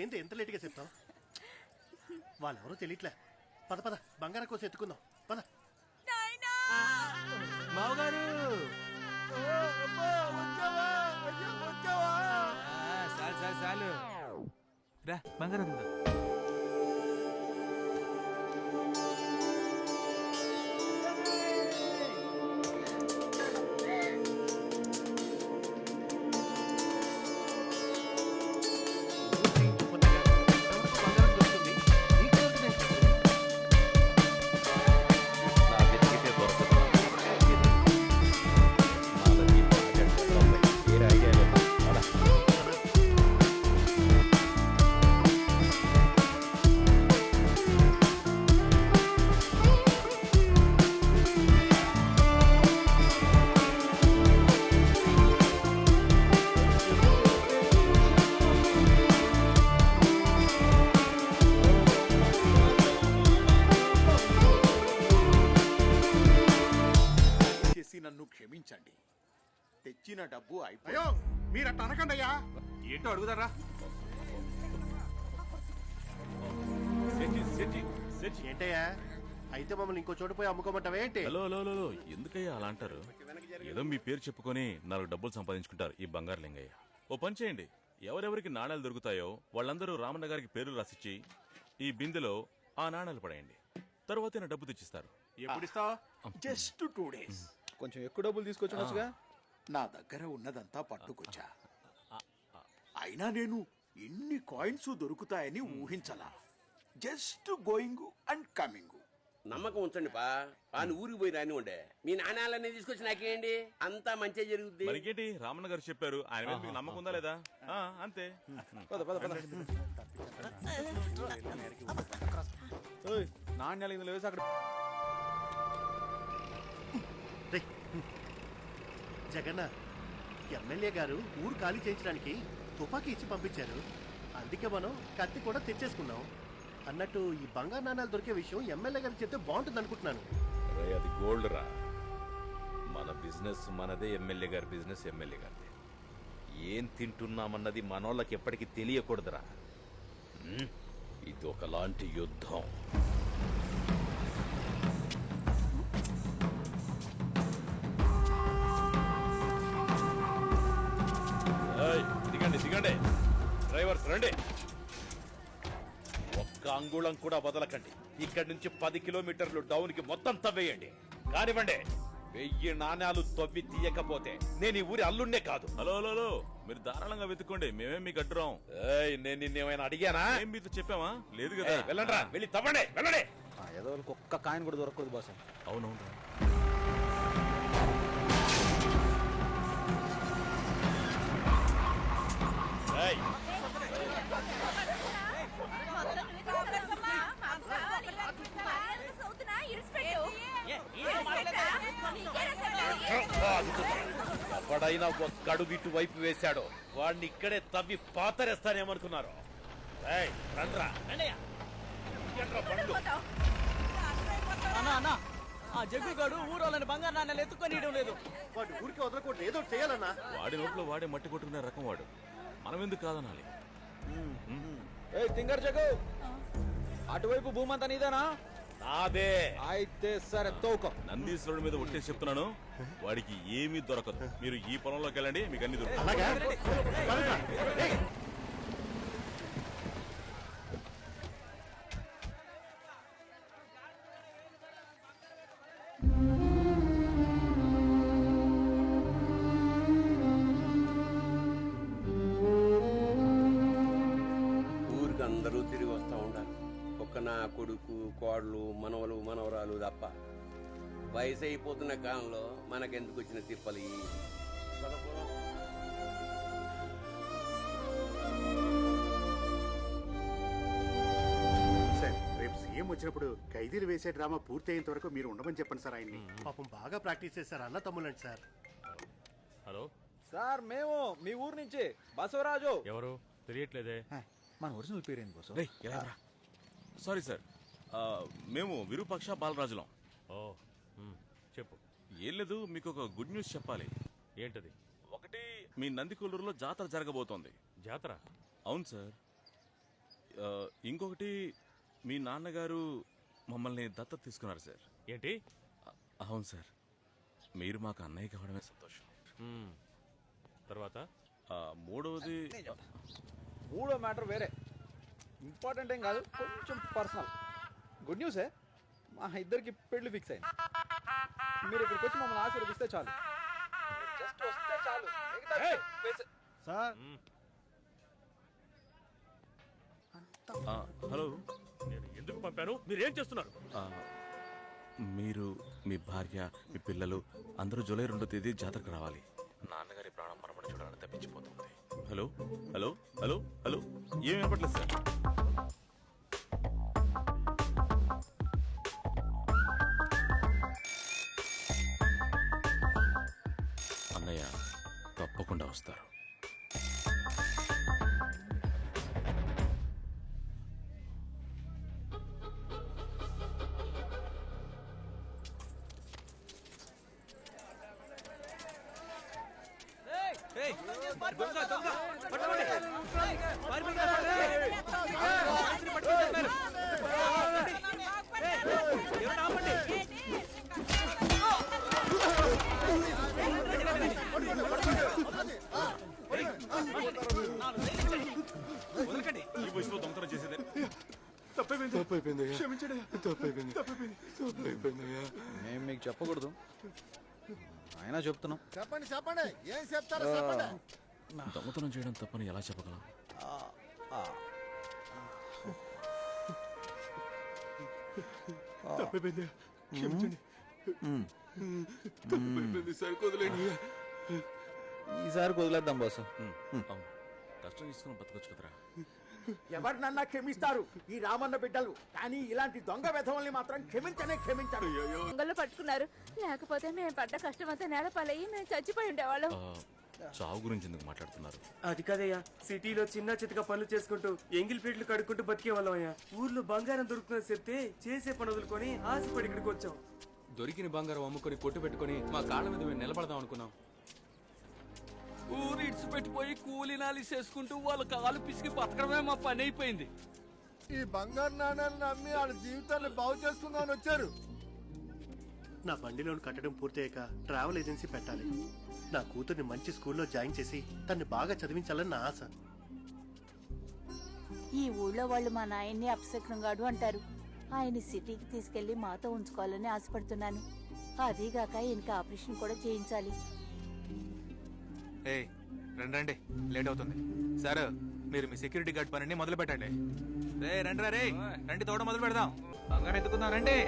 ఏంది ఎంత లేటుగా చెప్తావు? వాళ్ళెవరో తెలియట్లే. పద పద బంగారం కోసం ఎత్తుకుందాం. పద. మావగారు! చాలు చాలు చాలు. రా బంగారం అయ్యో మీరు అట్ట అనకండి అయ్యా ఏంటో అడుగుతారా సెట్టి సెట్టి సెట్టి ఏంటయ్యా? అయితే మమ్మల్ని ఇంకో చోట పోయి అమ్ముకోమంటావా ఏంటి? Hello hello hello hello. ఎందుకయ్యా అలా అంటారు? ఏదో మీ పేరు చెప్పుకొని నాలుగు డబ్బులు సంపాదించుకుంటారు ఈ బంగారు లింగయ్య. ఓ పని చేయండి. ఎవరెవరికి నాణాలు దొరుకుతాయో వాళ్ళందరూ రామన్న గారికి పేర్లు రాసిచ్చి ఈ బిందెలో ఆ నాణాలు పడేయండి. తర్వాత డబ్బు తెచ్చిస్తారు. ఎప్పుడు ఇస్తావు జస్ట్ టూ డేస్. కొంచెం ఎక్కువ డబ్బులు తీసుకొచ్చుకోవచ్చుగా. నా దగ్గర ఉన్నదంతా పట్టుకొచ్చా. అయినా నేను ఎన్ని కాయిన్స్ దొరుకుతాయని ఊహించలా. Just going and coming. నమ్మకం ఉంచండి పా. పాని ఊరికి పోయి రానివ్వండి. మీ నాణ్యాలన్నీ తీసుకొచ్చి నాకేయండి అంతా మంచిగా జరుగుద్ది. మరికేంటి? రామన్న గారు చెప్పారు. ఆయన మీద మీకు నమ్మకం ఉందా లేదా? ఆ, అంతే. పద పద పద. ఓయ్, నాణ్యాలు ఇందులో వేసి అక్కడ జగన్న ఎమ్మెల్యే గారు ఊరు ఖాళీ చేయించడానికి తుపాకీ ఇచ్చి పంపించారు. అందుకే మనం కత్తి కూడా తెచ్చేసుకున్నాం. అన్నట్టు ఈ బంగారు నాణాలు దొరికే విషయం ఎమ్మెల్యే గారికి చెప్తే బాగుంటుంది అనుకుంటున్నాను. రే, అది గోల్డ్ రా. మన బిజినెస్ మనదే ఎమ్మెల్యే గారి బిజినెస్ ఎమ్మెల్యే గారిదే. ఏం తింటున్నామన్నది మనోళ్ళకి ఎప్పటికీ తెలియకూడదురా. ఇది ఒకలాంటి యుద్ధం. డ్రైవర్స్ రండి. ఒక్క అంగుళం కూడా వదలకండి. ఇక్కడి నుంచి పది కిలోమీటర్లు డౌన్కి మొత్తం తవ్వేయండి. కానివ్వండి వెయ్యి నాణ్యాలు తవ్వి తీయకపోతే నేను ఈ ఊరి అల్లుండే కాదు. Hello hello hello. మీరు ధారాళంగా వెతుక్కోండి. మేమేం మీకు అడ్డురాం ఏయ్, నేను నిన్నేమైనా అడిగానా? ఏం మీతో చెప్పామా? లేదు కదా. ఏయ్, వెళ్ళండ్రా. వెళ్ళి తవ్వండి వెళ్ళండి. ఆ, ఏదో వాళ్ళకి ఒక్క కాయిన్ కూడా దొరకదు బాస్. అవునవును ఏయ్, ఎవడైనా ఒక్క అడుగు ఇటు వైపు వేశాడో వాడిని ఇక్కడే తవ్వి పాతరేస్తానేమనుకున్నారు. ఏయ్, రండ్రా. ఎక్కడ్రా బండ్లు? అన్నా అన్నా. ఆ జగ్గుగాడు ఊరోళ్ళని బంగారు నాణ్యాలు ఎత్తుకొని లేదు. వాడు ఊరికి వదలకూడదు ఏదో ఒకటి చేయాలన్నా. వాడి నోట్లో వాడే మట్టి కొట్టుకునే రకం వాడు. మనం ఎందుకు కాదనాలి ఏ తింగర్ జగ్గు. అటువైపు భూమి అంతా నీదేనా? నాదే. అయితే సరే తోకో నందీశ్వరుడి మీద ఒట్టేసి చెప్తున్నాను. వాడికి ఏమీ దొరకదు. మీరు ఈ పొలంలోకి వెళ్ళండి మీకు అన్ని దొరుకుతాయి. కోడలు మనవలు మనవరాలు తప్ప వయసు అయిపోతున్న కాలంలో మనకెందుకు వచ్చిన తిప్పలు. సార్ రేపు సీఎం వచ్చినప్పుడు ఖైదీలు వేసే డ్రామా పూర్తి అయ్యేంత వరకు మీరు ఉండమని చెప్పండి సార్ ఆయన్ని. పాపం బాగా ప్రాక్టీస్ చేశారు అన్న తమ్ములండి సార్. హలో? సార్ మేము మీ ఊరు నుంచి. బసవరాజు. ఎవరు? తెలియట్లేదే. మన ఒరిజినల్ పేరు ఏంది రా? Sorry sir. మేము విరూపాక్ష బాలరాజులం. ఓ చెప్పు. ఏం లేదు మీకు ఒక గుడ్ న్యూస్ చెప్పాలి. ఏంటది? ఒకటి మీ నందికొల్లూరులో జాతర జరగబోతోంది. జాతర? అవును సార్. ఆ, ఇంకొకటి మీ నాన్నగారు మమ్మల్ని దత్తత తీసుకున్నారు సార్. ఏంటి? అ- అవును సార్. మీరు మాకు అన్నయ్య కావడమే సంతోషం. తర్వాత? ఆ, మూడవది మూడో మ్యాటర్ వేరే. ఇంపార్టెంట్ ఏం కాదు కొంచెం పర్సనల్. గుడ్ న్యూసే మా ఇద్దరికి పెళ్ళి ఫిక్స్ అయింది. మీరు ఇక్కడికి వచ్చి మమ్మల్ని ఆశీర్వదిస్తే చాలు. జస్ట్ వస్తే చాలు. మిగతా సార్. ఆ, హలో. నేను ఎందుకు పంపాను? మీరు ఏం చేస్తున్నారు? ఆ, మీరు మీ భార్య మీ పిల్లలు అందరూ జూలై రెండో తేదీ జాతరకు రావాలి. నాన్నగారి ప్రాణం మరమని చూడాలని తప్పించిపోతుంది. హలో? హలో? హలో? హలో? ఏం వినపట్లేదు సార్? ఈ వయసులో దొంగతనం చేసేదే మేము మీకు చెప్పకూడదు. అయినా చెప్తున్నాం చెప్పండి చెప్పండి. ఏం చెప్తారో చెప్పండి. దొంగతనం చేయడం తప్పని ఎలా చెప్పగలం? ఈసారి వదిలేద్దాం బాస్. అవును. కష్టం తీసుకుని బతకొచ్చు కదరా. ఎవరినన్నా క్షమిస్తారు? ఈ రామన్న బిడ్డలు. కానీ ఇలాంటి దొంగ వెధవల్ని మాత్రం క్షమించనే క్షమించరు. దొంగలు పట్టుకున్నారు. లేకపోతే మేము పడ్డ కష్టమంతా నేలపాలయ్యి మేము చచ్చిపోయి ఉండేవాళ్ళం. చావు గురించి ఎందుకు మాట్లాడుతున్నారు? అది కదయ్యా. సిటీలో చిన్న చితక పనులు చేసుకుంటూ ఎంగిల్ పీటలు కడుక్కుంటూ బతికే వాళ్ళం అయ్యా. ఊర్లో బంగారం దొరుకుతుందని చెప్తే చేసే పని వదులుకొని ఆశపడి ఇక్కడికి వచ్చాం. దొరికిన బంగారం అమ్ముకొని కొట్టు పెట్టుకొని మా కాళ్ళ మీద మేము నిలబడదాం అనుకున్నాం. ఊరు ఇడిచిపెట్టిపోయి కూలి నాలి చేసుకుంటూ వాళ్ళ కాలు పిసికి బతకడమే మా పని అయిపోయింది. ఈ బంగారు నాణాలను అమ్మి వాళ్ళ జీవితాన్ని బాగు చేసుకుందామని వచ్చారు. నా బండి లోన్ కట్టడం పూర్తయ్యాక ట్రావెల్ ఏజెన్సీ పెట్టాలి. నా కూతుర్ని మంచి స్కూల్లో జాయిన్ చేసి తన్ని బాగా చదివించాలని నా ఆశ. ఈ ఊళ్ళో వాళ్ళు మా నాయన్ని అపశకునంగాడు అంటారు. ఆయన సిటీకి తీసుకెళ్ళి మాతో ఉంచుకోవాలని ఆశపడుతున్నాను. అదీగాక ఈయనకి ఆపరేషన్ కూడా చేయించాలి. ఏయ్ రండి రండి. లేట్ అవుతుంది. సార్ మీరు మీ సెక్యూరిటీ గార్డ్ పనిని మొదలు పెట్టండి రే రండి రే రండి తోట మొదలు పెడదాం. బంగారం ఎత్తుకుందాం రండి.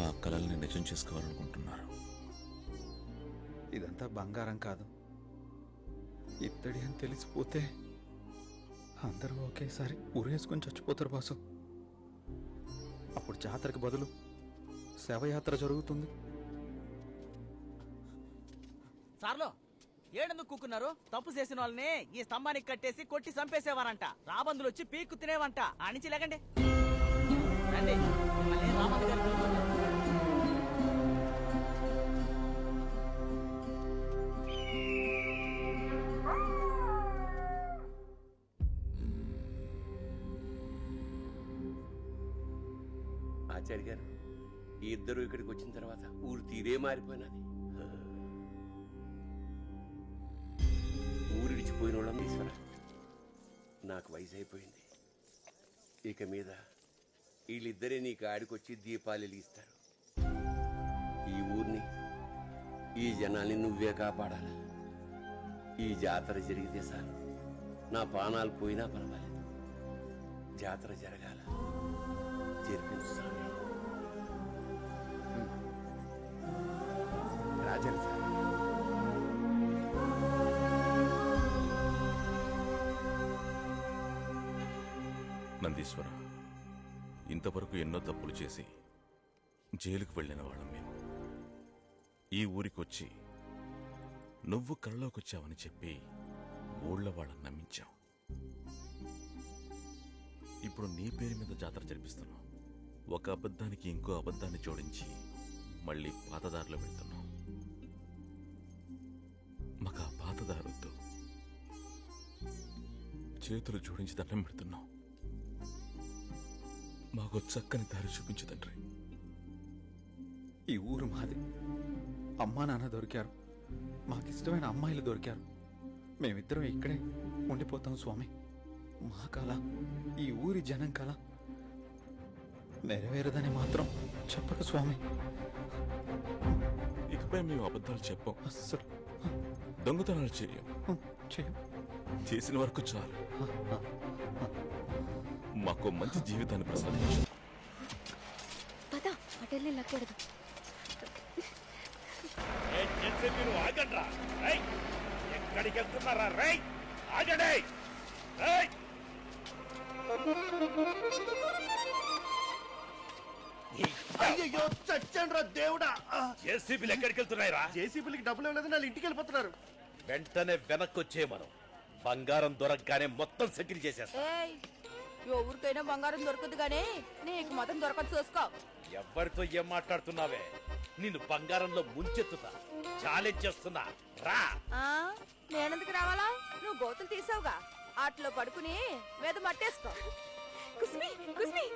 ఆ కళల్ని నిజం చేసుకోవాలనుకుంటున్నారు. ఇదంతా బంగారం కాదు. ఇత్తడి అని తెలిసిపోతే అందరూ ఒకేసారి ఉరేసుకొని చచ్చిపోతారు బాసు. అప్పుడు జాతరకు బదులు శవయాత్ర జరుగుతుంది. సార్లో ఏడెందుకు కూకున్నారు? తప్పు చేసిన వాళ్ళని ఈ స్తంభానికి కట్టేసి కొట్టి చంపేసేవారంట. రాబందులు వచ్చి పీక్కు తినేవంట. ఆనించి లేకండి. రండి. ఆచార్య గారు ఈ ఇద్దరు ఇక్కడికి వచ్చిన తర్వాత ఊరు తీరే మారిపోయినది. ఊరు విడిచిపోయిన వాళ్ళం ఈశ్వర నాకు వయసు అయిపోయింది. ఇక మీద వీళ్ళిద్దరే నీకు ఆడికొచ్చి దీపాలు వెలిగిస్తారు ఈ ఊరిని ఈ జనాల్ని నువ్వే కాపాడాలి. ఈ జాతర జరిగితే సార్ నా పానాలు పోయినా పర్వాలేదు. జాతర జరగాల. జరిపించు స్వామి రాజన్ సార్. ఇంతవరకు ఎన్నో తప్పులు చేసి జైలుకు వెళ్ళిన వాళ్ళం మేము. ఈ ఊరికొచ్చి నువ్వు కళ్ళలోకొచ్చావని చెప్పి ఊళ్ళో వాళ్ళని నమ్మించాం. ఇప్పుడు నీ పేరు మీద జాతర జరిపిస్తున్నాం. ఒక అబద్ధానికి ఇంకో అబద్ధాన్ని జోడించి మళ్ళీ పాతదారిలో వెళ్తున్నాం. మాకు ఆ పాతదారొద్దు. చేతులు జోడించి దండం పెడుతున్నాం. మాకు చక్కని దారి చూపించు తండ్రి ఈ ఊరు మాది. అమ్మా నాన్న దొరికారు. మాకిష్టమైన అమ్మాయిలు దొరికారు. మేమిద్దరం ఇక్కడే ఉండిపోతాం స్వామి. మా కళ ఈ ఊరి జనం కళ నెరవేరదని మాత్రం చెప్పక స్వామి. ఇకపై మేము అబద్ధాలు చెప్పం. అస్సలు. దొంగతనాలు చేయం. చెయ్యం చేసిన వరకు చాలు. మాకు మంచి జీవితాన్ని ప్రసాదించు. పద అటెళ్ళి లక్కెడదు. ఎక్కడికి వెళ్తున్నారా రై ఆగండి. అయ్యో దేవుడా. జేసీబీలు ఎక్కడికి వెళ్తున్నాయి రా జేసీబీలకి డబ్బులు ఇవ్వలేదు నా ఇంటికి వెళ్ళిపోతున్నారు. వెంటనే వెనక్కి వచ్చే మనం బంగారం దొరకగానే మొత్తం సెటిల్ చేసేస్తా. ఏయ్ ఎవరికైనా బంగారం దొరకదు గానీ నీకు మొత్తం దొరకదు చూసుకో. ఎవరితో ఏం మాట్లాడుతున్నావే? నిన్ను బంగారంలో ముంచెత్తుతా. ఛాలెంజ్ చేస్తున్నా. రా. ఆ? నేనెందుకు రావాలా? నువ్వు గోతులు తీసావుగా. అట్లో పడుకుని మీద మట్టేసుకో. కుస్మి కుస్మి.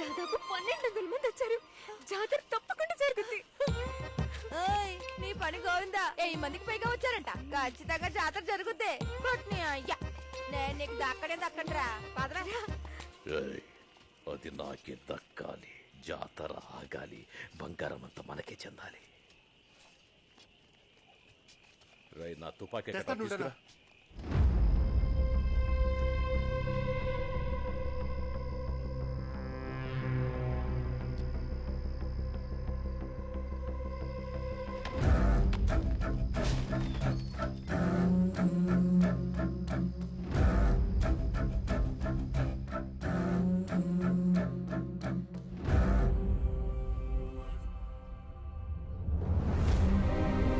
దాదాపు పన్నెండు వందల మంది వచ్చారు. జాతర తప్పకుండా జరుగుతుంది నీ పని గోవిందా? వెయ్యి మందికి పైగా వచ్చారంట. ఖచ్చితంగా జాతర జరుగుద్ది. బట్ నీ అయ్యా. నేను నీకు దక్కడే దక్కండిరా పదరా. ఏయ్, అది నాకే దక్కాలి జాతర ఆగాలి బంగారం అంతా మనకే చెందాలి. రై నా తుపాకీ తెస్తాను తీసుకురా.